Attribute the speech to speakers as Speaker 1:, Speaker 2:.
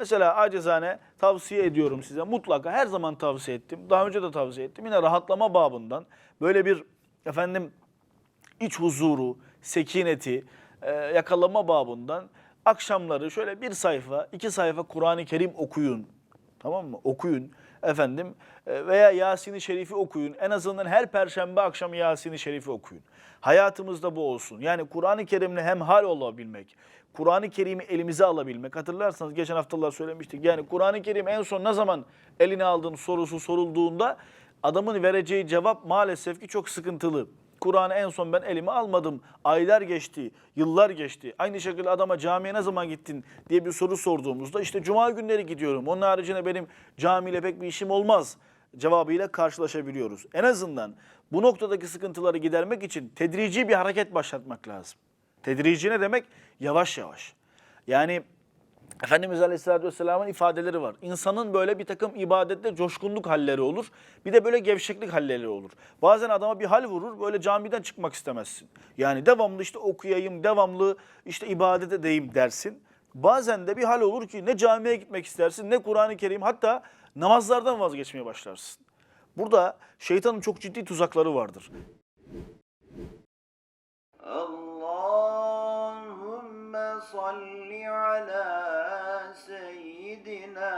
Speaker 1: Mesela acizane tavsiye ediyorum size. Mutlaka her zaman tavsiye ettim. Daha önce de tavsiye ettim. Yine rahatlama babından böyle bir efendim iç huzuru, sekineti e, yakalama babından akşamları şöyle bir sayfa, iki sayfa Kur'an-ı Kerim okuyun. Tamam mı? Okuyun efendim E, veya Yasin-i Şerif'i okuyun. En azından her perşembe akşam Yasin-i Şerif'i okuyun. Hayatımızda bu olsun. Yani Kur'an-ı Kerim'le hemhal olabilmek, Kur'an-ı Kerim'i elimize alabilmek. Hatırlarsanız geçen haftalar söylemiştik. Yani Kur'an-ı Kerim en son ne zaman eline aldığın sorusu sorulduğunda adamın vereceği cevap maalesef ki çok sıkıntılı. Kur'an'ı en son ben elime almadım. Aylar geçti, yıllar geçti. Aynı şekilde adama camiye ne zaman gittin diye bir soru sorduğumuzda işte cuma günleri gidiyorum. Onun haricinde benim camiyle pek bir işim olmaz cevabıyla karşılaşabiliyoruz. En azından bu noktadaki sıkıntıları gidermek için tedrici bir hareket başlatmak lazım. Tedrici ne demek? Yavaş yavaş. Yani Efendimiz Aleyhisselatü Vesselam'ın ifadeleri var. İnsanın böyle bir takım ibadette coşkunluk halleri olur. Bir de böyle gevşeklik halleri olur. Bazen adama bir hal vurur böyle camiden çıkmak istemezsin. Yani devamlı işte okuyayım, devamlı işte ibadet edeyim dersin. Bazen de bir hal olur ki ne camiye gitmek istersin ne Kur'an-ı Kerim hatta namazlardan vazgeçmeye başlarsın. Burada şeytanın çok ciddi tuzakları vardır.
Speaker 2: Allahümme salli ala سيدنا